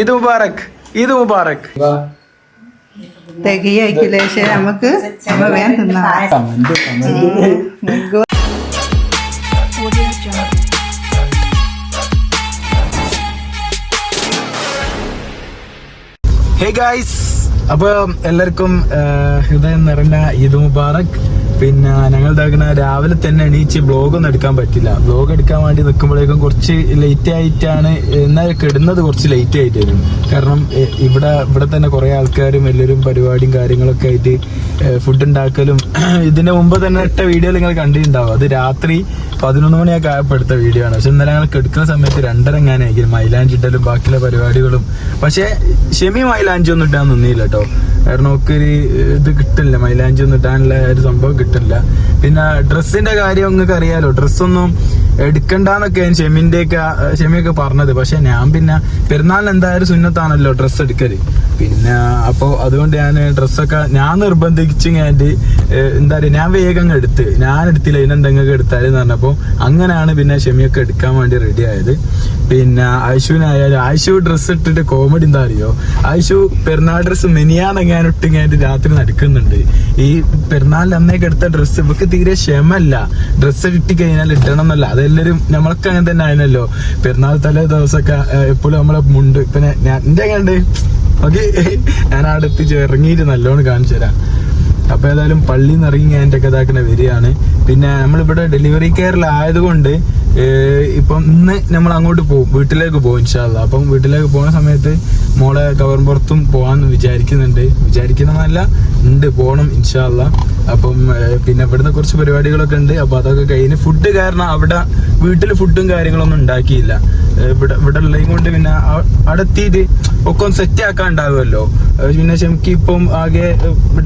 ഈദ് മുബാറക് ഈദ് മുബാറക്. തികയായിക്കില്ല പക്ഷെ നമുക്ക് വേഗം തിന്നാം. ഹേ ഗായ്സ് അപ്പൊ എല്ലാവർക്കും ഹൃദയം നിറഞ്ഞ ഈദ് മുബാറക്. പിന്നെ ഞങ്ങൾ ഇതാക്കുന്ന രാവിലെ തന്നെ എണീച്ച് ബ്ലോഗ് ഒന്നും എടുക്കാൻ പറ്റില്ല. ബ്ലോഗ് എടുക്കാൻ വേണ്ടി നിൽക്കുമ്പോഴേക്കും കുറച്ച് ലേറ്റ് ആയിട്ടാണ് എന്നാൽ കിടുന്നത് കുറച്ച് ലേറ്റ് ആയിട്ട് വരും കാരണം ഇവിടെ ഇവിടെ തന്നെ കുറേ ആൾക്കാരും എല്ലാവരും പരിപാടിയും കാര്യങ്ങളൊക്കെ ആയിട്ട് ഫുഡ് ഉണ്ടാക്കലും ഇതിന് മുമ്പ് തന്നെ ഇട്ട വീഡിയോ നിങ്ങൾ കണ്ടിട്ടുണ്ടാവും. അത് രാത്രി പതിനൊന്ന് മണിയൊക്കെ ആയപ്പോൾ എടുത്ത വീഡിയോ ആണ്. പക്ഷെ ഇന്നലെ ഞങ്ങൾ കെടുക്കുന്ന സമയത്ത് രണ്ടര എങ്ങാനായിരിക്കും മൈലാഞ്ചിട്ടലും ബാക്കിയുള്ള പരിപാടികളും. പക്ഷേ ഷെമി മൈലാഞ്ചി ഒന്നും ഇടാൻ നിന്നില്ല കേട്ടോ. കാരണം ഒക്കെ ഒരു ഇത് കിട്ടില്ല. മൈലാഞ്ചി ഒന്നും ഇടാനുള്ള ഒരു സംഭവം കിട്ടില്ല. പിന്നെ ഡ്രസ്സിന്റെ കാര്യം നിങ്ങൾക്ക് അറിയാലോ ഡ്രസ്സൊന്നും എടുക്കണ്ടെന്നൊക്കെ ഷെമിന്റെ ഒക്കെ ഷെമിയൊക്കെ പറഞ്ഞത്. പക്ഷെ ഞാൻ പിന്നെ പെരുന്നാളിന് എന്തായാലും സുന്നത്താണല്ലോ ഡ്രസ്സ് എടുക്കൽ. പിന്നെ അപ്പോൾ അതുകൊണ്ട് ഞാൻ ഡ്രസ്സൊക്കെ ഞാൻ നിർബന്ധിച്ച് ഞാൻ എന്താ പറയുക ഞാൻ വേഗം എടുത്ത്. ഞാൻ എടുത്തില്ല ഇതിനെന്തെങ്കിലും എടുത്താലും പറഞ്ഞപ്പോൾ അങ്ങനെയാണ് പിന്നെ ഷെമിയൊക്കെ എടുക്കാൻ വേണ്ടി റെഡി ആയത്. പിന്നെ ആയിഷുവിനായാലും ആയിഷു ഡ്രസ്സ് ഇട്ടിട്ട് കോമഡി എന്താ അറിയോ? ആയിഷു പെരുന്നാൾ ഡ്രസ്സ് മെനിയാന്നെങ്ങാൻ ഇട്ട് ഞാൻ രാത്രി നടക്കുന്നുണ്ട്. ഈ പെരുന്നാളിൽ അന്നേക്ക് എടുത്ത ഡ്രസ്സ് ഇവക്ക് തീരെ ക്ഷമല്ല. ഡ്രസ്സ് കിട്ടി കഴിഞ്ഞാൽ ഇടണം എന്നല്ല അതെല്ലാരും നമ്മളൊക്കെ അങ്ങനെ തന്നെ ആയിരുന്നല്ലോ പെരുന്നാൾ തലേ ദിവസമൊക്കെ എപ്പോഴും നമ്മളെ മുണ്ട് പിന്നെ ഞാൻ എന്റെ എങ്ങനെ ഓക്കെ. ഞാൻ അവിടെ എത്തിച്ച് ഇറങ്ങിയിട്ട് നല്ലോണം കാണിച്ചു തരാം. അപ്പൊ ഏതായാലും പള്ളിയിൽ നിന്ന് ഇറങ്ങി ഞാൻ എന്റെ കഥാക്കുന്ന വരികയാണ്. പിന്നെ നമ്മളിവിടെ ഡെലിവറി കെയറിലായതുകൊണ്ട് ഇപ്പം ഇന്ന് നമ്മൾ അങ്ങോട്ട് പോകും വീട്ടിലേക്ക് പോകും ഇൻഷാല്ല അപ്പം വീട്ടിലേക്ക് പോകുന്ന സമയത്ത് മോളെ കവർ പുറത്തും പോകാമെന്ന് വിചാരിക്കുന്നുണ്ട്. വിചാരിക്കുന്നതല്ല ഉണ്ട് പോകണം ഇൻഷാല്ല അപ്പം പിന്നെ ഇവിടുന്ന് കുറച്ച് പരിപാടികളൊക്കെ ഉണ്ട്. അപ്പൊ അതൊക്കെ കഴിഞ്ഞ് ഫുഡ് കാരണം അവിടെ വീട്ടിൽ ഫുഡും കാര്യങ്ങളൊന്നും ഉണ്ടാക്കിയില്ല. ഇവിടെ ഇവിടെ ഉള്ളതും കൊണ്ട് പിന്നെ അടുത്തിട്ട് ഒക്കെ ഒന്ന് സെറ്റ് ആക്കാൻ ഉണ്ടാവുമല്ലോ പിന്നെ ശരിക്കും ഇപ്പം ആകെ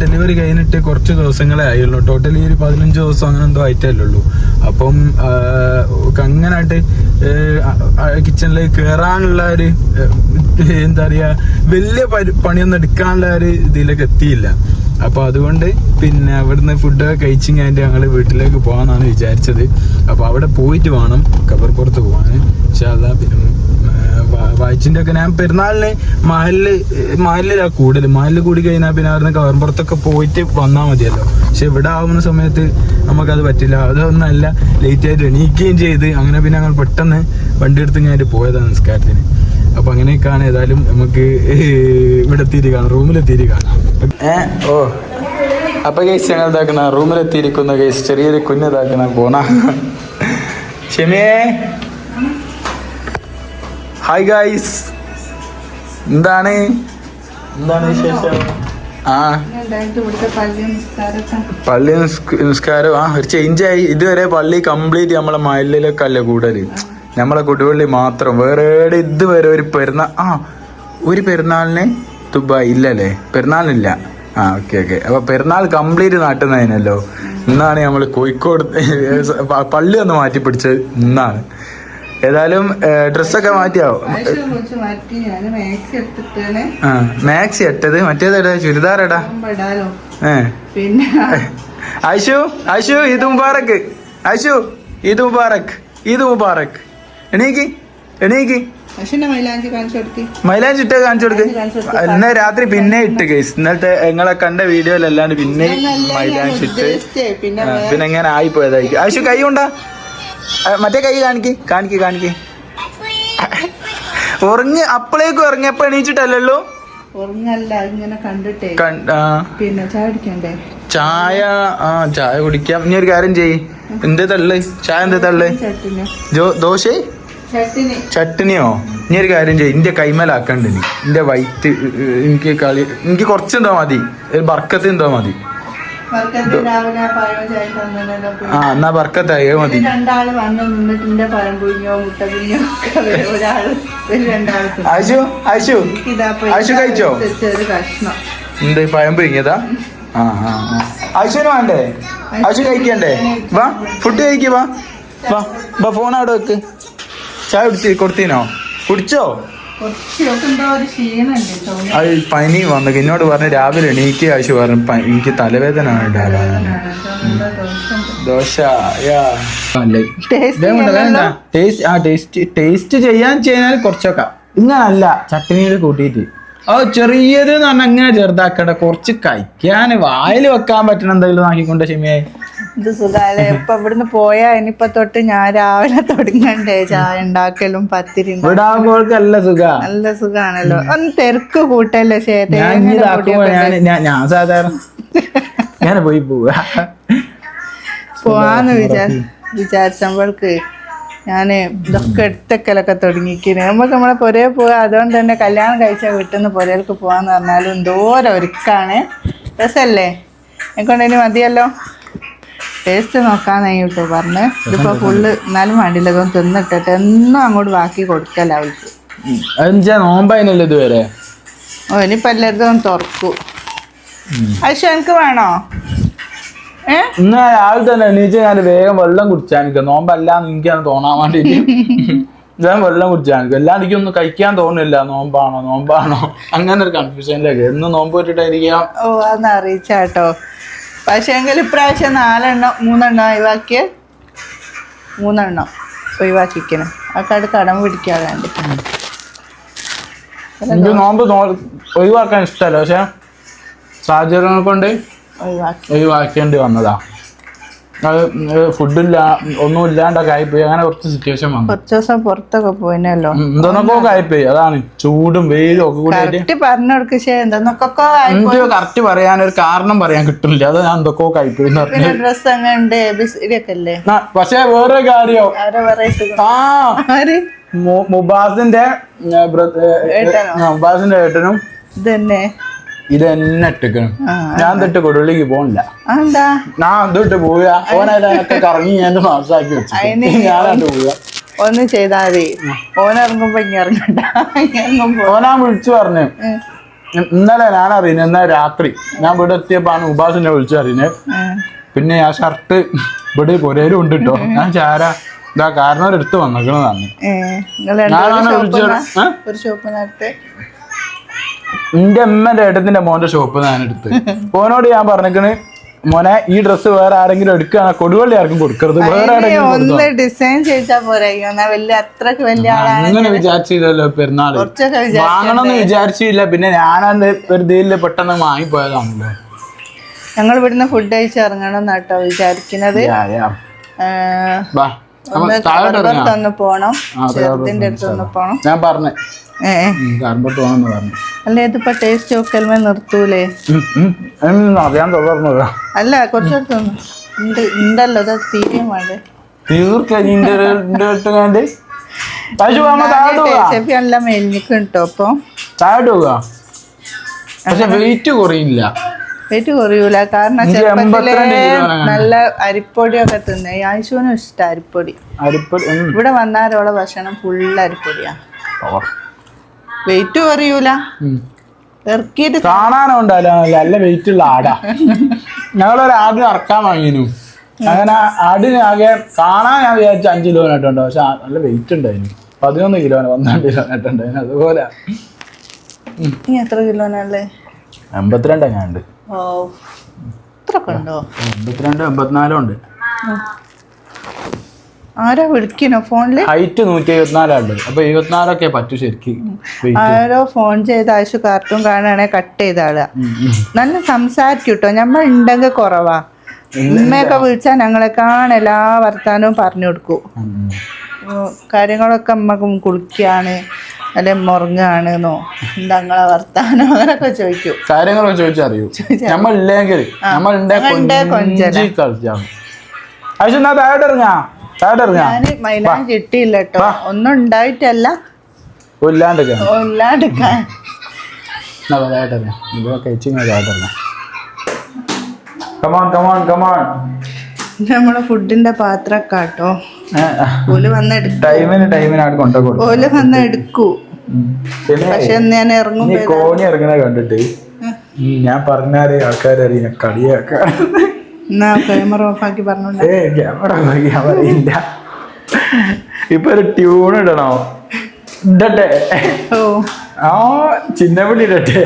ഡെലിവറി കഴിഞ്ഞിട്ട് കുറച്ച് ദിവസങ്ങളെ ആയുള്ളൂ. ടോട്ടലി ഒരു പതിനഞ്ച് ദിവസം അങ്ങനെ എന്തോ ആയിട്ടല്ലുള്ളൂ അപ്പം അങ്ങനായിട്ട് കിച്ചണിലേക്ക് കയറാനുള്ള ഒരു എന്താ പറയാ വലിയ പണിയൊന്നും എടുക്കാനുള്ള ഒരു ഇതിലേക്ക് എത്തിയില്ല. അപ്പൊ അതുകൊണ്ട് പിന്നെ അവിടുന്ന് ഫുഡ് കഴിച്ചും കഴിഞ്ഞിട്ട് ഞങ്ങൾ വീട്ടിലേക്ക് പോകാന്നാണ് വിചാരിച്ചത്. അപ്പൊ അവിടെ പോയിട്ട് വേണം കബർപുറത്ത് പോകാൻ പക്ഷെ അതാ പിന്നെ വായിച്ചിന്റെ ഒക്കെ ഞാൻ പെരുന്നാളിന് മഹലിൽ മഹലിലാ കൂടുതൽ മഹലിൽ കൂടി കഴിഞ്ഞാൽ പിന്നെ അവിടുന്ന് കവർമ്പുറത്തൊക്കെ പോയിട്ട് വന്നാൽ മതിയല്ലോ. പക്ഷെ ഇവിടെ ആവുന്ന സമയത്ത് നമുക്കത് പറ്റില്ല. അതൊന്നല്ല ലേറ്റ് ആയിട്ട് എണീക്കുകയും ചെയ്ത് അങ്ങനെ പിന്നെ ഞങ്ങൾ പെട്ടെന്ന് വണ്ടി എടുത്ത് ഞാൻ പോയതാണ് നിസ്കാരത്തിന്. അപ്പൊ അങ്ങനെയൊക്കെയാണ് ഏതായാലും നമുക്ക് ഇവിടെ എത്തിയിട്ട് കാണാം. റൂമിലെത്തിയിട്ട് കാണാം. ഏ ഓ. അപ്പൊ കേസ് ഞങ്ങൾ ഇതാക്കണ റൂമിലെത്തിയിരിക്കുന്ന കേസ് ചെറിയൊരു കുഞ്ഞിതാക്കണ പോണ. ഷെമിയേ. ഹായ് ഗായ്സ് എന്താണ്? എന്താണ് വിശേഷം? ആ. പള്ളി നിസ്കാരം. ആ ഒരു ചേഞ്ച് ആയി. ഇതുവരെ പള്ളി കംപ്ലീറ്റ് നമ്മളെ മയിലൊക്കെ അല്ലേ കൂടൽ? നമ്മളെ കുടിവള്ളി മാത്രം. വേറെ എവിടെ ഇതുവരെ ഒരു പെരുന്നാൾ ആ ഒരു പെരുന്നാളിന് ദുബായ് ഇല്ലല്ലേ? പെരുന്നാളിനില്ല. ആ ഓക്കെ ഓക്കെ അപ്പൊ പെരുന്നാൾ കംപ്ലീറ്റ് നാട്ടുന്നതിനല്ലോ. ഇന്നാണ് നമ്മൾ കോഴിക്കോട് പള്ളി ഒന്ന് മാറ്റി പിടിച്ചത് ഇന്നാണ്. ഏതായാലും ഡ്രസ്സൊക്കെ മാറ്റിയാവും? മാക്സി എട്ടത് മറ്റേതെടാ ചുരിദാർ എടാ പിന്നെ ആയിഷു ആയിഷു ഈദ് മുബാറക്ക് ആയിഷു ഈദ് മുബാറക്ക് ഈദ് മുബാറക്ക് എണീക്ക് എണീക്ക്. മൈലാഞ്ചി ഇട്ട് കാണിച്ചു കൊടുക്ക്. ഇന്ന് രാത്രി പിന്നെ ഇട്ട് കേസ് ഇന്നത്തെ നിങ്ങളെ കണ്ട വീഡിയോയിലല്ലാണ്ട് പിന്നെ മൈലാഞ്ചി ഇട്ട്. പിന്നെ എങ്ങനെ ആയി പോയതായിരിക്കും ആയിഷു കൈ കൊണ്ടാ. മറ്റേ കൈ കാണിക്ക് കാണിക്ക് കാണിക്ക്. ഉറങ്ങി അപ്പളേക്കും ഉറങ്ങിയപ്പോ എണീച്ചിട്ടല്ലല്ലോ? ഉറങ്ങല്ല ഇങ്ങനെ കണ്ടിട്ടേ. കണ്ട പിന്നെ ചായ അടിക്കണ്ടേ ചായ ആ ചായ കുടിക്കാം. ഇനി ഒരു കാര്യം ചെയ് എന്ത് തള്ള്? ചായ എന്ത് തള്ള്? ദോശ? ചട്ടിനിയോ? ഇനി ഒരു കാര്യം ചെയ്യ്. ഇന്റെ കൈമലാക്കണ്ട് നീ? ഇന്റെ വൈറ്റ് എനിക്ക് കളി എനിക്ക് കുറച്ച് കുറച്ചെന്തോ മതി. ഒരു ബർക്കത്ത് എന്തോ മതി. ആ എന്നാ ബർക്കത്തായി മതി രണ്ടാൾ വന്ന് നിന്നിട്ട് എന്റെ പഴം പുഴിഞ്ഞോ മുട്ട പുഴിഞ്ഞോ. ഒരാൾ. ആശു ആശു ആശു കഴിച്ചോ എന്ത് പഴം പിരിങ്ങിയതാ ആ ആ ആ. ആശുവിന് വേണ്ടേ ആശു കഴിക്കണ്ടേ വാ ഫുഡ് കഴിക്കുക വാ വാ വാ ഫോൺ അവിടെ വെക്ക് ചായ കുടിച്ച് കൊടുത്തീനോ കുടിച്ചോ അത് പനി വന്നു. എന്നോട് പറഞ്ഞു രാവിലെ എണീക്ക് ആശു പറഞ്ഞു "പ- എനിക്ക് തലവേദന ദോശ ടേസ്റ്റ് ആ ടേസ്റ്റ് ടേസ്റ്റ് ചെയ്യാൻ ചെയ്യാൻ കുറച്ചൊക്കെ. ഇങ്ങനല്ല ചട്ടനിയിൽ കൂട്ടിയിട്ട്. ഓ ചെറിയത് എന്ന് പറഞ്ഞാൽ അങ്ങനെ ചെറുതാക്കണ്ട. കുറച്ച് കഴിക്കാൻ വായിൽ വെക്കാൻ പറ്റണ എന്തെങ്കിലും ആക്കിക്കൊണ്ട് ക്ഷമയായി ഇത് സുഖാലേ ഇപ്പൊ ഇവിടുന്ന് പോയാ ഇനിയിപ്പൊ തൊട്ട് ഞാൻ രാവിലെ തുടങ്ങണ്ടേ? ചായ ഉണ്ടാക്കലും പത്തിരി നല്ല സുഖ. നല്ല സുഖാണല്ലോ. ഒന്ന് തിരക്ക് കൂട്ടല്ലോ ശേ ഞാൻ ഞാൻ ഞാൻ- ഞാൻ സാധാരണ ഞാൻ പോയി പോവാ. പോവാന്ന് വിചാ വിചാരിച്ചപ്പോൾക്ക് ഞാൻ ഇതൊക്കെ എടുത്തക്കലൊക്കെ തുടങ്ങിക്കുന്നു നമുക്ക് നമ്മളെ പൊരേ പോവാ. അതുകൊണ്ട് തന്നെ കല്യാണം കഴിച്ച വീട്ടിൽ നിന്ന് പൊരേൽക്ക് പോവാന്ന് പറഞ്ഞാലും എന്തോരം ഒരുക്കാണ്. രസല്ലേ? എനിക്കൊണ്ട് ഇനി മതിയല്ലോ? ടേസ്റ്റ് നോക്കാന്ന് കേട്ടോ പറഞ്ഞ്. ഇതിപ്പോ ഫുള്ള് എന്നാലും വേണ്ടില്ല ഇതൊന്നും തിന്നിട്ടിട്ട് എന്നും അങ്ങോട്ട് ബാക്കി കൊടുക്കല്ല അവൾക്ക്. നോമ്പായിനല്ലോ ഇതുവരെ? ഓ ഇനിയിപ്പോ എല്ലായിടത്തും തുറക്കൂ. അയച്ച എനിക്ക് വേണോ? ഇന്ന് രാവിലെ തന്നെ എണീച്ച് ഞാൻ വേഗം വെള്ളം കുടിച്ചാൽ എനിക്ക് നോമ്പല്ലാന്ന് എനിക്കാണ് തോന്നാൻ വേണ്ടിട്ട്. ഞാൻ വെള്ളം കുടിച്ചാൽ എനിക്ക് എല്ലാം എനിക്കൊന്നും കഴിക്കാൻ തോന്നുന്നില്ല. നോമ്പാണോ? നോമ്പാണോ? അങ്ങനെ ഒരു കൺഫ്യൂഷനിലേക്ക് എന്ന് നോമ്പ് വെച്ചിട്ടായിരിക്കാം ഓ അതൊന്ന് അറിയിച്ചാട്ടോ. പക്ഷേ എങ്കിൽ ഇപ്രാവശ്യം നാലെണ്ണം മൂന്നെണ്ണം ഒഴിവാക്കിയ. മൂന്നെണ്ണം ഒഴിവാക്കിക്കണം അക്കാട് കടം പിടിക്കാതെ വേണ്ടി എനിക്ക് നോമ്പ് ഒഴിവാക്കാൻ ഇഷ്ടമല്ല. പക്ഷേ സാഹചര്യങ്ങൾ കൊണ്ട് ഒഴിവാക്കി. ഒഴിവാക്കേണ്ടി വന്നതാ. അത് ഫുഡില്ല ഒന്നും ഇല്ലാണ്ടൊക്കെ ആയിപ്പോയി. അങ്ങനെ കുറച്ച് സിറ്റുവേഷൻ വന്നു. കുറച്ച് ദിവസം പുറത്തൊക്കെ പോയിനല്ലോ. എന്തെന്നൊക്കെ ആയിപ്പോയി. അതാണ് ചൂടും വെയിലും ഒക്കെ കൂടി പറഞ്ഞു കൊടുക്കുക കറക്റ്റ് പറയാൻ ഒരു കാരണം പറയാൻ കിട്ടുന്നില്ല. അത് ഞാൻ എന്തൊക്കെ ആയിപ്പോയി ഡ്രസ് അങ്ങനെ പക്ഷേ വേറെ കാര്യം ആ മുബാസിന്റെ മുബാസിന്റെ ഏട്ടനും ഇത് തന്നെ ഇത് എന്നെ ഇട്ടിക്കണം ഞാൻ തൊട്ട് കൊടുള്ളിക്ക് പോണില്ല. ഞാൻ തൊട്ട് പോവുക. ഓനതിനൊക്കെ കറങ്ങി ഞാൻ മാസാക്കി വെച്ചു ഞാനായിട്ട് പോവുക. ഒന്ന് ചെയ്താൽ മതി. ഓനിറങ്ങുമ്പോ ഇറങ്ങണ്ട. ഇറങ്ങുമ്പോ ഓനാ വിളിച്ചു പറഞ്ഞു. ഇന്നലെ ഞാൻ അറിയുന്നത് ഇന്നലെ രാത്രി ഞാൻ ഇവിടെ എത്തിയപ്പോഴാണ് ഉപാസിനെ വിളിച്ചു അറിയുന്നത് പിന്നെ ആ ഷർട്ട് ഇവിടെ പൊരയിലും ഉണ്ട് കേട്ടോ ഞാൻ ചാര ഇതാ കാരണം എടുത്ത് വന്നേക്കണതാണ്. ഏ, നിങ്ങൾ എന്റെ അമ്മന്റെ ഏട്ടത്തിന്റെ മോന്റെ ഷോപ്പ് ഞാൻ എടുത്ത് ഓനോട് ഞാൻ പറഞ്ഞേക്കണ് മോനെ ഈ ഡ്രസ്സ് വേറെ ആരെങ്കിലും എടുക്കുകയാണ് കൊടുവള്ളി ആർക്കും കൊടുക്കരുത്. വേറെ ഒന്ന് ഡിസൈൻ ചെയ്താ പോരാ. അയ്യോ എന്നാ വലിയ അത്രയ്ക്ക് വലിയ അങ്ങനെ വിചാരിച്ചില്ലല്ലോ പെരുന്നാൾ. വാങ്ങണമെന്ന് വിചാരിച്ചില്ല. പിന്നെ ഞാനത് ഒരു ഇതിൽ പെട്ടെന്ന് വാങ്ങിപ്പോയതാണല്ലോ. ഞങ്ങൾ ഇവിടുന്ന് ഫുഡ് കഴിച്ച് ഇറങ്ങണം എന്നാട്ടോ വിചാരിക്കുന്നത് ഒന്ന് പോണം. ആ, ചെറുതിന്റെ അടുത്ത് ഒന്ന് പോണം. ഞാൻ പറഞ്ഞു. അല്ല ഇതിപ്പോ ടേസ്റ്റ് നോക്കൽമേ നിർത്തൂലേ? അറിയാൻ തുടർന്നതാ. അല്ല കുറച്ചെടുത്ത് ഉണ്ട് ഉണ്ടല്ലോ അത് തീരെയും വേണ്ടേ. തീർക്കഞ്ഞിന്റെ ഇട്ടുകൊണ്ട് പശു പോകുമ്പോ താഴോട്ട് പോകാം ഷെഫി നല്ല മെലിഞ്ഞിക്ക് കിട്ടോ അപ്പൊ താഴോട്ട് പോകാ പക്ഷെ വെയിറ്റ് കുറയില്ല. വെയിറ്റ് കുറയൂല. കാരണം ചെറുപ്പത്തിലെ. നല്ല അരിപ്പൊടിയൊക്കെ തിന്നെ. ആയിശുവിനും ഇഷ്ടം അരിപ്പൊടി. അരിപ്പൊടി. ഇവിടെ വന്നാലുള്ള ഭക്ഷണം ഫുള്ള് അരിപ്പൊടിയാ. വെയിറ്റ് കുറയൂല. ഇറക്കിയിട്ട് കാണാനുണ്ടല്ലോ നല്ല നല്ല വെയിറ്റ് ഉള്ള ആടാ. ഞങ്ങളൊരു ആടിനെ ഇറക്കാൻ വാങ്ങിനു. അങ്ങനെ ആടിന് ആകെ കാണാൻ ഞാൻ വിചാരിച്ച അഞ്ച് കിലോനായിട്ടുണ്ട് പക്ഷെ നല്ല വെയിറ്റ് ഉണ്ടായിരുന്നു പതിനൊന്ന് കിലോന് പന്ത്രണ്ട് കിലോനായിട്ടുണ്ടായിരുന്നു അതുപോലെ. നീ എത്ര കിലോനല്ലേ എൺപത്തിരണ്ട് ഞാൻ ഉണ്ട് ഓ ഇത്രയൊക്കെ ഉണ്ടോ? എൺപത്തിരണ്ട് എൺപത്തിനാലും ഉണ്ട്. ആരാ വിളിക്കണോ? ഫോണിൽ? ഹൈറ്റ് നൂറ്റി എഴുപത്തിനാലുണ്ട് അപ്പൊ എഴുപത്തിനാലൊക്കെ പറ്റൂ ശരിക്ക്. വെയിറ്റ് ആരോ ഫോൺ ചെയ്ത് ആശു കാർട്ടൂൺ കാണുകയാണെങ്കിൽ കട്ട് ചെയ്ത ആളാ. നല്ല സംസാരിക്കും കേട്ടോ നമ്മൾ ഉണ്ടെങ്കിൽ കുറവാ. ഉമ്മയൊക്കെ വിളിച്ചാൽ ഞങ്ങളെ കാണാൻ എല്ലാ വർത്താനവും പറഞ്ഞു കൊടുക്കൂ. കാര്യങ്ങളൊക്കെ നമ്മക്ക് കുളിക്കുകയാണ് അല്ലെ മുറങ്ങാണെന്നോ എന്താ നിങ്ങളെ വർത്താനം? അങ്ങനൊക്കെ ചോദിക്കും. കാര്യങ്ങളൊക്കെ ചോദിച്ചറിയൂ നമ്മൾ ഇല്ലെങ്കിൽ നമ്മൾ ഞാൻ മൈലാൻ കിട്ടിയില്ല കേട്ടോ. ഒന്നും ഉണ്ടായിട്ടല്ല. നമ്മളെ ഫുഡിന്റെ പാത്രം കാട്ടോ ഓൽ വന്ന് ടൈമിന് ഓൽ വന്ന് എടുക്കൂ. പക്ഷെ ഞാൻ ഇറങ്ങും കോണി ഇറങ്ങണ കണ്ടിട്ട് ഞാൻ പറഞ്ഞാൽ ആൾക്കാരറിയ കളിയാക്ക. എന്നാ ക്യാമറ ഓഫാക്കി ഏ ഇപ്പൊ ഒരു ട്യൂൺ ഇടണോ? ഇടട്ടെ. ഓ. ആ ചിന്നപ്പള്ളി ഇടട്ടെ.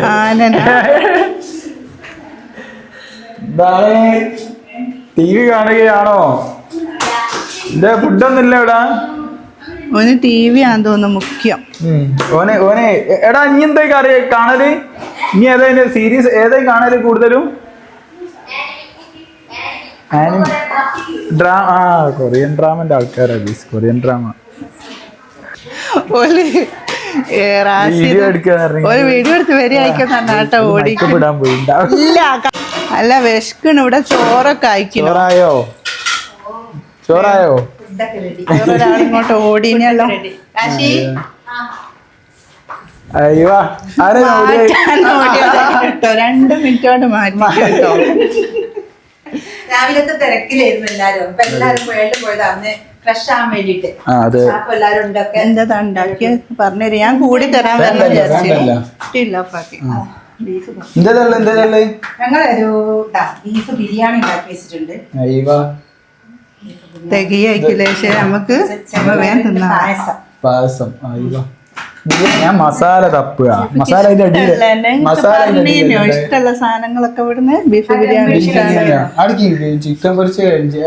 ടി വി കാണുകയാണോ? ഇന്റെ ഫുഡൊന്നും ഇല്ല ഇവിടെ. ഓന് ടി വി ആണെന്ന് തോന്നുന്നു മുഖ്യം. ഓനെ ഓനെ എടാ നീ എന്താ അറിയ കാണൽ? നീ ഏതാ സീരീസ് ഏതായി കാണൽ കൂടുതലും? ഡ്രാമ ആ കൊറിയൻ ഡ്രാമന്റെ ആൾക്കാരാണ് കൊറിയൻ ഡ്രാമ. ഓൽ വീഡിയോ എടുക്കാന്ന് ഒരു വീഡിയോ എടുത്ത് ഓടി ഇല്ല അല്ല വിശക്കണ് ഇവിടെ ചോറൊക്കെ അയക്കണം ചോറായോ? ചോറായോ? ഒരാളിങ്ങോട്ട് ഓടിനല്ലോ. അയ്യോ രണ്ട് മിനിറ്റ് കൊണ്ട് മാറ്റി. രാവിലത്തെ തിരക്കിലായിരുന്നു എല്ലാരും. അപ്പൊ എല്ലാരും വേൾഡ് പോയത് അന്ന് ഫ്രഷ് ആവാൻ വേണ്ടിട്ട് ആ അതെ. അപ്പൊ എല്ലാരും ഉണ്ടൊക്കെ എന്താ ഉണ്ടാക്കിയ? പറഞ്ഞു ഞാൻ കൂടി തരാൻ വരണം വേണ്ടല്ലോ, വിചാരിച്ചു. വേണ്ടല്ലോ. ഇല്ല പാക്കി ബീഫ് എന്തല്ലേ എന്തല്ലേ ഞങ്ങളൊരു ബീഫ് ബിരിയാണി ഉണ്ടാക്കി വെച്ചിട്ടുണ്ട്. അയ്യോ. തികയായിക്കില്ലേ പക്ഷെ നമുക്ക് വേഗം തിന്നാം. പായസം. പായസം. അയ്യോ ഞാൻ മസാല തപ്പുക. മസാല അതിന്റെ അടിയിൽ മസാല ഇഷ്ടമുള്ള സാധനങ്ങളൊക്കെ ഇവിടുന്ന് ബീഫ് ബിരിയാണി അടുക്കി ചിക്കൻ പൊരിച്ച്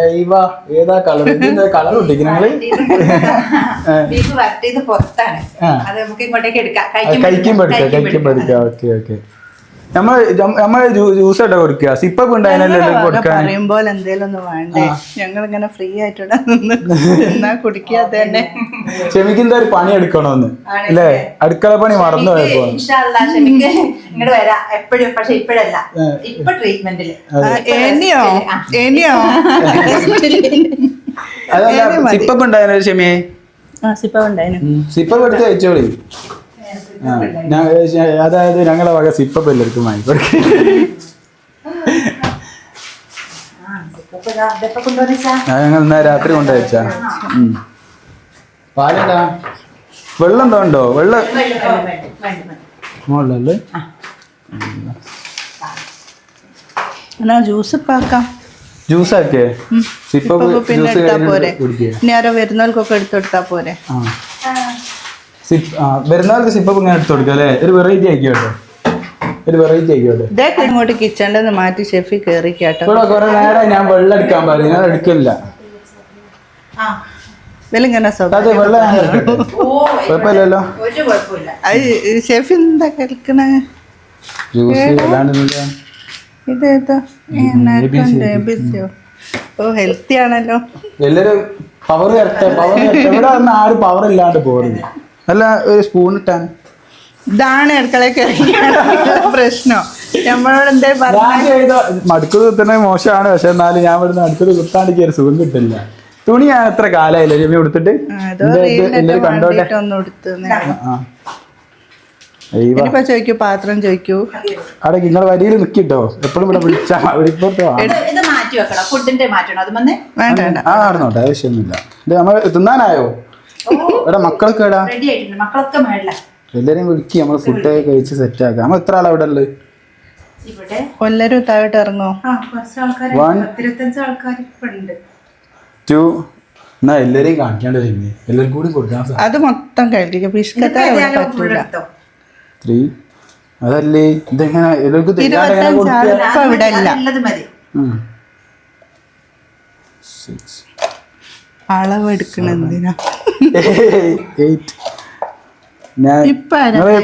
അയ്യോ ഏതാ കളർ ഇതിന്റെ കളർ ഒട്ടിക്കും ഞങ്ങൾ ബീഫ് വരട്ടിയത് പുറത്താണ്. അത് നമുക്ക് ഇങ്ങോട്ടേക്ക് എടുക്കാം. കഴിക്കുമ്പോ എടുക്കാം. കഴിക്കുമ്പോ എടുക്കാം. Okay okay. നമ്മൾ നമ്മൾ ജ്യൂസ് ഇട്ട കൊടുക്കുക. സിപ്പൊക്കെ ഉണ്ടായിരുന്നല്ലോ കൊടുക്കാൻ. പറയുമ്പോൾ പോലെ എന്തേലും ഒന്ന് വേണ്ടേ? ഞങ്ങൾ ഇങ്ങനെ ഫ്രീ ആയിട്ടിവിടെ നിന്ന് കുടിക്കാതെ തന്നെ. ക്ഷമിക്കുന്ന ഒരു പണി എടുക്കണോന്ന് അല്ലേ? അടുക്കള പണി മറന്നു പോയപ്പോ ഇങ്ങോട്ട് വരാം. എപ്പോഴും പക്ഷെ ഇപ്പോഴല്ല. ഇപ്പൊ ട്രീറ്റ്മെന്റിൽ എനിയോ എനിയോ അതല്ല സിപ്പൊക്കെ ഉണ്ടായിരുന്നു ക്ഷമിയെ? ആ സിപ്പ ഉണ്ടായിരുന്നു. സിപ്പൊക്കെ എടുത്ത് കഴിച്ചോളി. അതായത് ഞങ്ങളെ വക സിപ്പപ്പ് എല്ലാവർക്കും വാങ്ങിക്കൊടുക്കും ഞങ്ങൾ ഇന്നാ രാത്രി കൊണ്ടുവച്ചാ പാലടാ വെള്ളം എന്തോ ഉണ്ടോ? വെള്ളം മുകളിലല്ലേ എന്നാ ജ്യൂസ് പാക്കാം ആക്കാം? ജ്യൂസ് ആക്കിയേ? സിപ്പ് ഇപ്പൊ പിന്നെ ജ്യൂസ് എടുത്താ പോരെ. കുടിക്കുക ഇനി ആരോ വരുന്നവർക്കൊക്കെ എടുത്തെടുത്താ പോരെ. ആ. സിപ്പ് വരുന്നവർക്ക് സിപ്പ് ഇങ്ങനെ എടുത്തു കൊടുക്കുക അല്ലേ? ഒരു വെറൈറ്റി ആയിക്കോട്ടെ ഒരു വെറൈറ്റി ആയിക്കോട്ടെ ഇതൊക്കെ ഇങ്ങോട്ട് കിച്ചണിൽ നിന്ന് മാറ്റി ഷെഫി കയറി കേട്ടോ. ഇവിടെ കുറെ നേരം ഞാൻ വെള്ളം എടുക്കാൻ പറയും ഞാൻ എടുക്കില്ല. അതെ വെള്ളം ഞാൻ എടുക്കട്ടെ. ഓ കുഴപ്പമില്ലല്ലോ. ഒരു കുഴപ്പമില്ല. അത് ഷെഫി എന്താ കേൾക്കണേ ജ്യൂസ് അല്ലാണ്ട് ഓ. ഹെൽത്തി ആണല്ലോ. എല്ലാരും പവർ പവർ ഇവിടെ ആരും പവർ ഇല്ലാണ്ട് പോരുത്. അല്ല ഒരു സ്പൂൺ ഇട്ടാൻ. ഇതാണ് അടുക്കളയിൽ കയറിയ പ്രശ്നം. നമ്മളോട് എന്തേ കുത്തുന്നത് മോശമാണ് പക്ഷെ എന്നാലും ഞാൻ ഇവിടുന്ന് അടുത്തത് കുത്താണ്ട് കയറി സുഖം കിട്ടില്ല. തുണി ഞാൻ എത്ര കാലായില്ല. രമ്യ കൊടുത്തിട്ട് കണ്ടോട്ടെ? ചോദിക്കൂ പാത്രം ചോദിക്കൂ. അവിടെ നിങ്ങൾ വരിയിൽ നിൽക്കിട്ടോ എപ്പോഴും ഇവിടെ വിളിച്ചാ വിളിപ്പോട്ടോ ഇത് ഇത് മാറ്റി വെക്കണം ഫുഡിന്റെ മാറ്റണം. അത് വന്ന്? വേണ്ട വേണ്ട. ആ നടന്നോട്ടെ. ആവശ്യമൊന്നുമില്ല നമ്മൾ തിന്നാനായോ? ഇവിടെ മക്കളൊക്കെ ഇടാ റെഡി ആയിട്ടുണ്ട്. മക്കളൊക്കെ മേളില. എല്ലാരെയും വിളിക്കുക നമ്മൾ ഒക്കെ കഴിച്ച് സെറ്റ് ആക്കാം. നമ്മൾ എത്ര ആളാ ഇവിടെ ഉള്ളത്? ഇവിടെ കൊല്ലരും താഴോട്ട് ഇറങ്ങോ ആ കുറച്ച് ആൾക്കാർ One. പത്തിരുപത്തഞ്ച് ആൾക്കാർ ഇപ്പൊ ഉണ്ട്. ടു എന്നാ എല്ലാരെയും കാണിക്കാണ്ട് കഴിഞ്ഞ്. എല്ലാവർക്കും കൂടി കൊടുക്കാൻ സാർ അത് മൊത്തം കഴിക്കുക പിഷ്കത്താൽ ഇവിടെ പറ്റൂല. ത്രീ അതല്ലേ? ഇതെങ്ങനെ? എല്ലാവർക്കും തിന്നാണ്ട് എങ്ങനെ ഇരുപത്തഞ്ച് ഇപ്പൊ ഇവിടെ ഇല്ല. നല്ലത് മതി. ഉം. Six. അളവ് എന്തിനാ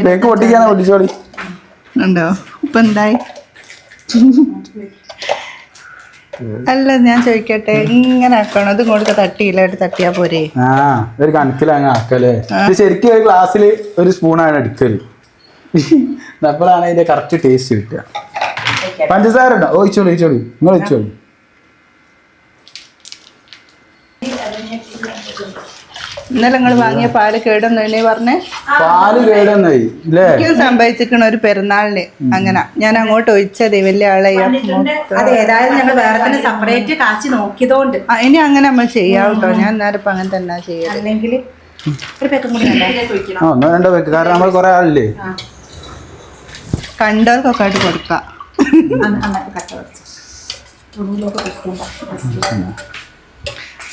ബേക്ക് പൊട്ടിച്ചോളി ഉണ്ടോ? ഇപ്പൊ എന്തായി? അല്ല ഞാൻ ചോദിക്കട്ടെ ഇങ്ങനെ ആക്കണം? ഇത് കൊടുക്ക തട്ടിയില്ലായിട്ട് തട്ടിയാ പോരെ? ആ ഒരു കണക്കിൽ അങ്ങ് ആക്കല്ലേ ശരിക്കും ഒരു ഗ്ലാസ്സിൽ ഒരു സ്പൂണാണ് എടുക്കൽ. അപ്പോഴാണ് അതിന്റെ കറക്റ്റ് ടേസ്റ്റ് കിട്ടുക. പഞ്ചസാര ഉണ്ടോ? ഓ ഇച്ചോളി ഇച്ചോളി നിങ്ങൾ ഇച്ചോളി ഇന്നലെ നിങ്ങൾ വാങ്ങിയ പാൽ കേടൊന്നു പറഞ്ഞേ? പാൽ കേടുന്നായി എനിക്കും സംഭവിച്ചിരിക്കണ ഒരു പെരുന്നാളിന് അങ്ങനെ. ഞാൻ അങ്ങോട്ട് ഒഴിച്ചത് വലിയ ആളെ അത് ഏതായാലും ഞങ്ങൾ വേറെ തന്നെ സെപ്പറേറ്റ് കാച്ചി നോക്കിയതുകൊണ്ട് ഇനി അങ്ങനെ നമ്മൾ ചെയ്യാം കേട്ടോ ഞാൻ എന്നാലും ഇപ്പൊ അങ്ങനെ തന്നെ ചെയ്യാം അല്ലെങ്കിൽ പെക്കം ഒന്നോ രണ്ടോ വെക്ക് കാരണം നമ്മൾ കുറെ ആളില്ലേ? കണ്ടവർക്കൊക്കെ ആയിട്ട് കൊടുക്കാം.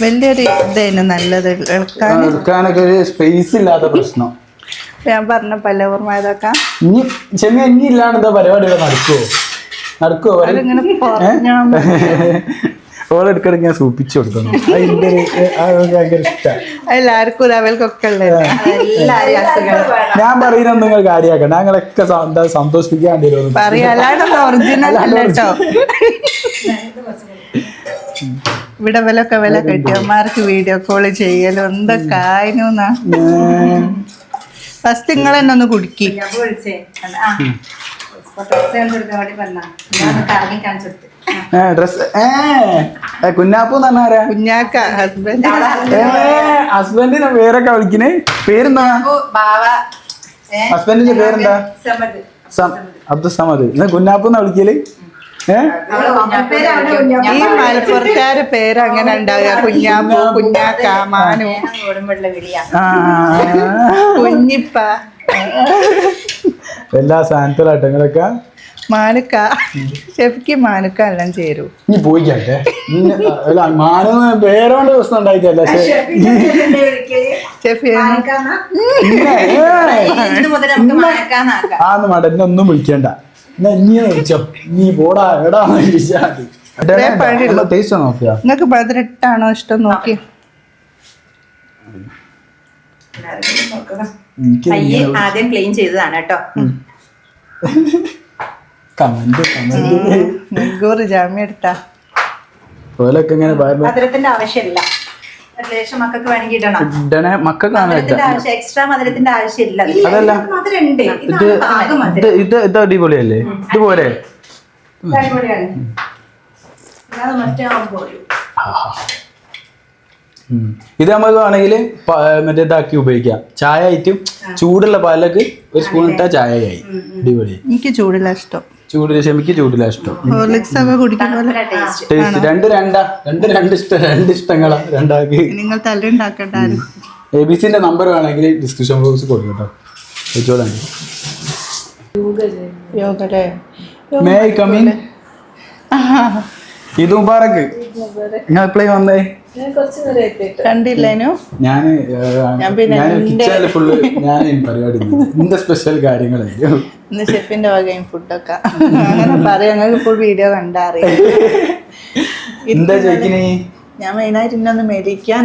വലിയൊരു ഇതായിരുന്നു നല്ലത്. എടുക്കാനൊക്കെ ഒരു സ്പേസ് ഇല്ലാത്ത പ്രശ്നം. ഞാൻ പറഞ്ഞ ഇനി ചെമ്മി ഇനി ഇല്ലാണ്ട് പരിപാടി ഇവിടെ നടക്കുവോ? നടക്കുവോ? ഓളെ ഞാൻ സൂപ്പിച്ചു കൊടുക്കുന്നു. എല്ലാവർക്കും ഞാൻ പറയുന്നത് നിങ്ങൾ കാര്യമാക്കണ്ട. ഞങ്ങളൊക്കെ എന്താ സന്തോഷിപ്പിക്കാൻ വേണ്ടി വരുന്നു. പറയാ. അല്ലാണ്ട് ഒറിജിനൽ അല്ല കേട്ടോ. ഇവിടെ വിലൊക്കെ വില കെട്ടിയമാർക്ക് വീഡിയോ കോൾ ചെയ്യലും എന്തൊക്കെ ആയിനൂന്നാ ഫസ്റ്റ് നിങ്ങൾ തന്നെ ഒന്ന് കുടുക്കി. കുഞ്ഞാക്ക ഹസ്ബൻഡ് പേരൊക്കെ വിളിക്കണേ. പേരെന്താ? ഹസ്ബൻഡിന്റെ പേരെന്താ? സമദ്. സം- അബ്ദുൽ സമദ്. ഇന്ന് കുഞ്ഞാപ്പു എന്നാ വിളിക്കൽ? ഈ മലപ്പുറത്തുകാരെ പേര് അങ്ങനെ ഉണ്ടാകുക കുഞ്ഞാപ്പു കുഞ്ഞാക്ക മാനു കുഞ്ഞിപ്പ. എല്ലാ സാധനത്തിലാട്ടങ്ങളൊക്കെ മാനുക്ക. ഷെഫിക്ക് മാനുക്ക എല്ലാം ചേരൂ. നീ പോയിക്കട്ടെ. മാനു പേരോണ്ട് പ്രശ്നം ഉണ്ടായിട്ടല്ല. ഷെഫി ആന്ന് എന്നെ ഒന്നും വിളിക്കണ്ട. എന്നാ ഇങ്ങനെ വിളിച്ചോ നീ പോടാ എടാ ടേസ്റ്റ് നോക്കിയാ? നിങ്ങൾക്ക് പതിനെട്ടാണോ ഇഷ്ടം നോക്കി. ആദ്യം ക്ലീൻ ചെയ്തതാണ് കേട്ടോ. Comment comment. ജാമ്യം എടുത്താ. ഓലൊക്കെ ഇങ്ങനെ ഭയങ്കര ആവശ്യമില്ല ഒരു ലേശം മക്കൾക്ക് വേണമെങ്കിൽ ഇടണം. ഇടണേ മക്കൾക്കാണ് മധുരത്തിന്റെ എക്സ്ട്രാ മധുരത്തിന്റെ ആവശ്യമില്ല. അതല്ല. ഇത് ഇത് ഇത് ഇത് അടിപൊളിയല്ലേ? ഇത് പോരെ അടിപൊളിയാണ്. മറ്റേ ആവുമ്പോ ഒരു ഉം. ഇത് നമുക്ക് വേണമെങ്കിൽ മറ്റേ ഇതാക്കി ഉപയോഗിക്കാം. ചായ ആയിട്ടും ചൂടുള്ള പാലൊക്കെ ഒരു സ്പൂൺ ഇട്ടാ ആയി അടിപൊളി എനിക്ക് ചൂടുള്ള ഇഷ്ടം. ചൂടിൽ ക്ഷമിക്ക് ചൂടില്ല ഇഷ്ടം. ഹോർലിക്സ് ഒക്കെ കുടിക്കുന്ന പോലെ. ടേസ്റ്റ് ടേസ്റ്റ് രണ്ട് രണ്ടാ രണ്ട് രണ്ട് ഇഷ്ടം രണ്ട് ഇഷ്ടങ്ങളാ രണ്ടാക്കി നിങ്ങൾ തല്ലുണ്ടാക്കണ്ട എ ബി സിന്റെ നമ്പർ വേണമെങ്കിൽ ഡിസ്ക്രിപ്ഷൻ ബോക്സ് കൊടുക്കും കേട്ടോ വെച്ചോളാം. യോഗല്ലേ? മേ കമ്മിങ് ഇത് മുബാറക്ക് നിങ്ങൾ എപ്പോഴേ വന്നേ. കണ്ടില്ലേനു ഞാൻ ഞാൻ പിന്നെ ഞാൻ എന്റെ- കിച്ചണിൽ ഫുള്ള് ഞാൻ പരിപാടി എന്റെ സ്പെഷ്യൽ കാര്യങ്ങളായിരിക്കും ഇന്ന് ഷെഫിന്റെ വകയും ഫുഡൊക്കെ അങ്ങനെ പറയാം. ഞങ്ങൾക്ക് ഫുൾ വീഡിയോ എന്താ ചോദിക്കണേ? ഞാൻ മെയിനായിട്ട് ഇന്നൊന്ന് മെലിക്കാൻ.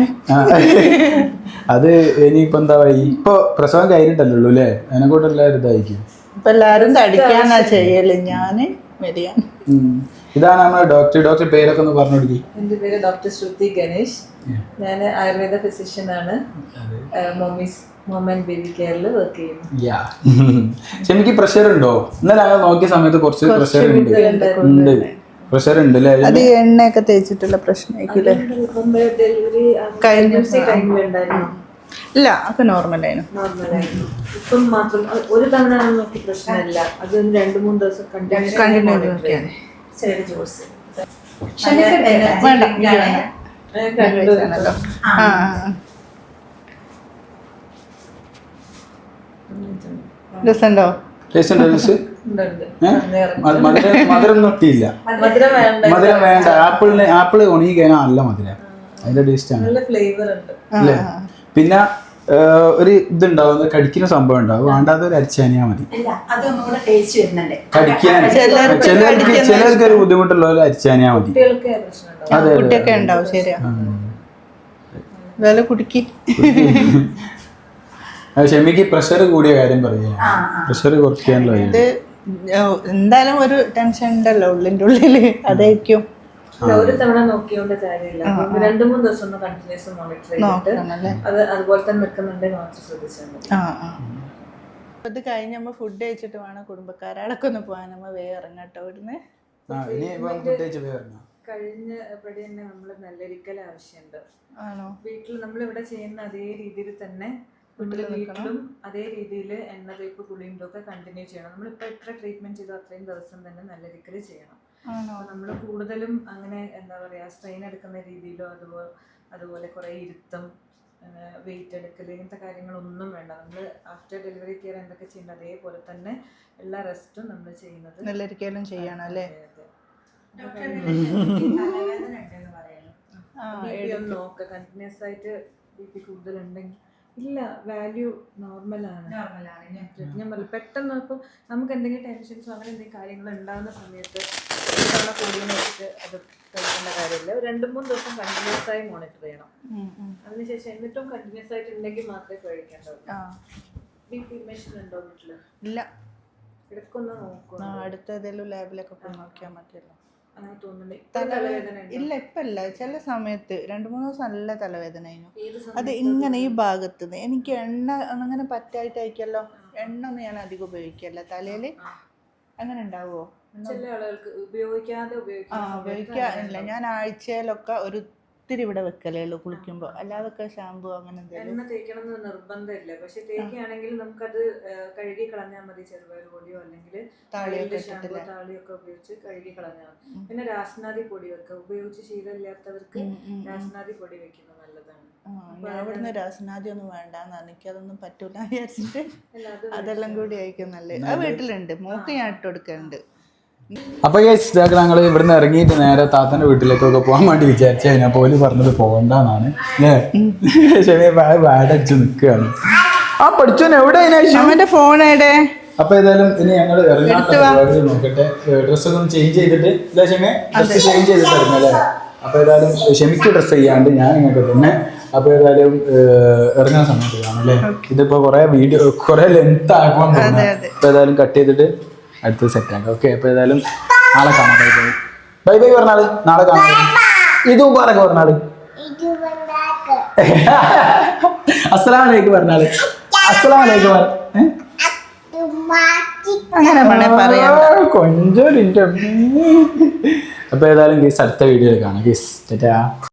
അത് ഇനിയിപ്പോ എന്താ പറയുക ഇപ്പൊ പ്രസവം കഴിഞ്ഞിട്ടല്ലോ അല്ലേ? അതിനെ കൂടെ ഇതായിരിക്കും. ഇപ്പൊ എല്ലാരും തടിക്കാനാ ചെയ്യൽ. ഞാൻ മെലിയാൻ. ഉം. ഇതാണ് നമ്മുടെ ഡോക്ടർ ഡോക്ടർ പേരൊക്കെ ഒന്ന് പറഞ്ഞു കൊടുക്കി. എന്റെ പേര് ഡോക്ടർ ശ്രുതി ഗണേഷ്. ഞാൻ ആയുർവേദ ഫിസിഷ്യൻ ആണ്. മമ്മീസ് എനിക്ക് ബേബി കെയറിൽ വർക്ക് ചെയ്യുന്നു. യാ ഷെമിക്ക് പ്രഷർ ഉണ്ടോ? ഇന്നലെ ഞങ്ങൾ നോക്കിയ സമയത്ത് കുറച്ച് പ്രഷർ ഉണ്ട്. ഉണ്ട് പ്രഷർ ഉണ്ട്. അല്ലേ? അത് എണ്ണയൊക്കെ തേച്ചിട്ടുള്ള പ്രശ്നമായിരിക്കില്ലേ കഴിഞ്ഞ ഇല്ല ഒക്കെ നോർമൽ ആയിരുന്നു. നോർമലായിരുന്നു ഇപ്പം മാത്രം ഒരു തവണ പ്രശ്നമില്ല. അത് രണ്ട് മൂന്ന് ദിവസം കണ്ടിന്യൂ ചെറിയ ജ്യൂസ്. രസമുണ്ടോ? ടേസ്റ്റ് മധുരം മധുരം ഒട്ടിയില്ല. മധുരം വേണ്ട. മധുരം വേണ്ട. ആപ്പിളിന് ആപ്പിൾ ഉണങ്ങി കഴിഞ്ഞാൽ നല്ല മധുരം. അതിന്റെ ടേസ്റ്റ് ആണ്. നല്ല ഫ്ലേവർ ഉണ്ട്. അല്ലേ? പിന്നെ ഒരു ഇതുണ്ടാവും ഇത് കടിക്കുന്ന സംഭവം ഉണ്ടാവും. വേണ്ടാത്ത ഒരു അരിച്ചാനിയാ മതി. കടിക്കാൻ ചിലർക്ക് ചിലർക്ക് ചിലർക്ക് ഒരു ബുദ്ധിമുട്ടുള്ള ഒരു അരിച്ചാനിയാ മതി. അതെ അതെ കുട്ടിയൊക്കെ ഉണ്ടാവും ശരിയാ. വില കുടുക്കി. ആ, ഷെമിക്ക് പ്രഷർ കൂടിയ കാര്യം പറയാ. പ്രഷർ കുറയ്ക്കാനുള്ള എന്തായാലും ഒരു ടെൻഷൻ ഉണ്ടല്ലോ ഉള്ളിന്റെ ഉള്ളിൽ. അതായിരിക്കും. ഒരു തവണ നോക്കിയോണ്ട് കാര്യമില്ല. അപ്പം രണ്ട് മൂന്ന് ദിവസം ഒന്ന് കണ്ടിന്യൂസ് മോണിറ്റർ ചെയ്തിട്ട് അത് അതുപോലെ തന്നെ നിൽക്കുന്നുണ്ടെങ്കിൽ മാത്രം ശ്രദ്ധിച്ചാൽ മതി. ആ ആ. അപ്പൊ കഴിഞ്ഞ് നമ്മ ഫുഡ് കഴിച്ചിട്ട് വേണം കുടുംബക്കാരടക്കം ഒന്ന് പോകാൻ. നമ്മൾ വേഗം ഇറങ്ങട്ടോ ഇവിടുന്ന്. ആ, ഇനി ഇപ്പം പ്രത്യേകിച്ച് പേരുണ്ടോ? കഴിഞ്ഞ ഇവിടെ തന്നെ നമ്മൾ നല്ലൊരിക്കൽ ആവശ്യമുണ്ട്. ആണോ? വീട്ടിൽ നമ്മൾ ഇവിടെ ചെയ്യുന്ന അതേ രീതിയിൽ തന്നെ വീട്ടിലും അതേ രീതിയിൽ എണ്ണ തേപ്പ് കുളിയും ഒക്കെ കണ്ടിന്യൂ ചെയ്യണം. നമ്മളിപ്പോൾ എത്ര ട്രീറ്റ്മെന്റ് ചെയ്തോ അത്രയും ദിവസം തന്നെ നല്ലൊരിക്കൽ ചെയ്യണം. നമ്മൾ കൂടുതലും അങ്ങനെ എന്താ പറയാ സ്ട്രെയിൻ എടുക്കുന്ന രീതിയിലോ അതുപോലെ അതുപോലെ കുറേ ഇരുത്തം വെയിറ്റ് എടുക്കൽ ഇങ്ങനത്തെ കാര്യങ്ങളൊന്നും വേണ്ട. നമ്മൾ ആഫ്റ്റർ ഡെലിവറി കെയർ എന്തൊക്കെ ചെയ്യുന്നത് അതേപോലെ തന്നെ എല്ലാ റെസ്റ്റും നമ്മൾ ചെയ്യുന്നത് നല്ലൊരിക്കലും ചെയ്യണം അല്ലേ? നോക്ക. കണ്ടിന്യൂസ് ആയിട്ട് ബി പി കൂടുതലുണ്ടെങ്കിൽ. ഇല്ല വാല്യൂ നോർമലാണ് നോർമലാണ് ഞാൻ പറഞ്ഞു പെട്ടെന്ന് ഇപ്പം നമുക്ക് എന്തെങ്കിലും ടെൻഷൻസോ അങ്ങനെ എന്തെങ്കിലും കാര്യങ്ങൾ ഉണ്ടാകുന്ന സമയത്ത് തവണ കൂടിയെന്ന് വെച്ചിട്ട് അത് കഴിക്കേണ്ട കാര്യമില്ല. രണ്ട് മൂന്ന് ദിവസം കണ്ടിന്യൂസ് ആയി മോണിറ്റർ ചെയ്യണം. അതിനുശേഷം എന്നിട്ടും കണ്ടിന്യൂസ് ആയിട്ട് ഉണ്ടെങ്കിൽ മാത്രമേ കഴിക്കേണ്ടതുള്ളൂ. ആ. ബി പി മെഷീൻ ഉണ്ടോ വീട്ടിൽ? ഇല്ല. ഇടയ്ക്കൊന്ന് നോക്കുക അടുത്ത ഏതെങ്കിലും ലാബിലൊക്കെ പോയി നോക്കിയാൽ മതിയല്ലോ. ഇല്ല ഇപ്പല്ല ചില സമയത്ത് രണ്ട് മൂന്ന് ദിവസം നല്ല തലവേദന ആയിരുന്നു. അത് ഇങ്ങനെ ഈ ഭാഗത്ത് എനിക്ക് എണ്ണ അങ്ങനെ പറ്റായിട്ടായിരിക്കല്ലോ എണ്ണ ഒന്നും ഞാൻ അധികം ഉപയോഗിക്കല്ല തലയിൽ അങ്ങനെ ഉണ്ടാവുമോ ചില ആളുകൾക്ക് ഉപയോഗിക്കാതെ ഉപയോഗിക്കാ ഉപയോഗിക്കുന്ന ഉപയോഗിക്കാറില്ല. ഞാൻ ആഴ്ചയിലൊക്കെ ഒരു ഇത്തിരി ഇവിടെ വെക്കലേ ഉള്ളൂ കുളിക്കുമ്പോൾ അല്ലാതൊക്കെ ഷാമ്പു അങ്ങനെ എന്തെങ്കിലും എണ്ണ തേക്കണം എന്ന് നിർബന്ധമില്ല. പക്ഷെ തേക്കുകയാണെങ്കിൽ നമുക്കത് കഴുകി കളഞ്ഞാൽ മതി. ചെറുപയർ പൊടിയോ അല്ലെങ്കിൽ താളിയൊക്കെ ഷാമ്പു താളിയൊക്കെ ഉപയോഗിച്ച് കഴുകി കളഞ്ഞാൽ മതി. പിന്നെ രാസനാദി പൊടി വെക്കുക. ഉപയോഗിച്ച് ശീലമില്ലാത്തവർക്ക്. രാസനാദി പൊടി വെക്കുന്നത് നല്ലതാണ്. ആ, ഞാൻ ഇവിടുന്ന് രാസനാദി ഒന്നും വേണ്ടെന്ന്. എനിക്കതൊന്നും പറ്റൂല എന്ന് വിചാരിച്ചിട്ട് അതെല്ലാം കൂടി ആയിരിക്കും നല്ലത് അത് വീട്ടിലുണ്ട്. മൂക്ക് ഞാൻ ഇട്ട് കൊടുക്കുന്നുണ്ട് അപ്പൊ ഇതാക്കി ഞങ്ങൾ ഇവിടുന്ന് ഇറങ്ങിയിട്ട് നേരെ താത്തന്റെ വീട്ടിലേക്കൊക്കെ പോകാൻ വേണ്ടി വിചാരിച്ചു കഴിഞ്ഞാൽ പോലും പറഞ്ഞത് പോകണ്ടെന്നാണ്. വാടച്ചു വാടടിച്ച് നിൽക്കുകയാണ് ആ പഠിച്ചു എവിടെ അവന്റെ ഫോൺ എവിടെ? അപ്പൊ ഏതായാലും ഇനി ഞങ്ങൾ ഇറങ്ങാൻ നോക്കട്ടെ. ഡ്രസ് ഒന്ന് ചേഞ്ച് ചെയ്തിട്ട് ഇല്ല ഷെമി? ഡ്രസ്സ് ചേഞ്ച് ചെയ്തിട്ട് ഇറങ്ങാം അല്ലേ അപ്പൊ ഏതായാലും ഷെമിക്ക് ഡ്രസ് ചെയ്യാണ്ട് ഞാൻ ഇങ്ങോട്ട് തന്നെ അപ്പൊ ഏതായാലും ഇറങ്ങാൻ സമയത്ത് കാണും അല്ലേ ഇതിപ്പോ കൊറേ വീഡിയോ കൊറേ ലെങ്ത് ആക്കാൻ അപ്പൊ ഏതായാലും കട്ട് ചെയ്തിട്ട് അടുത്ത് സെറ്റ് ആക്കാം ഓക്കെ അപ്പൊ ഏതായാലും നാളെ കാണാം. ബൈ ബൈ ബൈ ബൈ പറഞ്ഞാൾ. നാളെ കാണാം. ഇത് മുബാറക്ക് പറഞ്ഞാൽ അസ്സലാം വലൈക്കും അസ്സലാമലൈക്കും അസ്സലാം വലൈക്കും അങ്ങനെ അപ്പൊ ഏതായാലും ഗീസ് അടുത്ത വീഡിയോയിൽ കാണാം. ഗീസ് ടാറ്റാ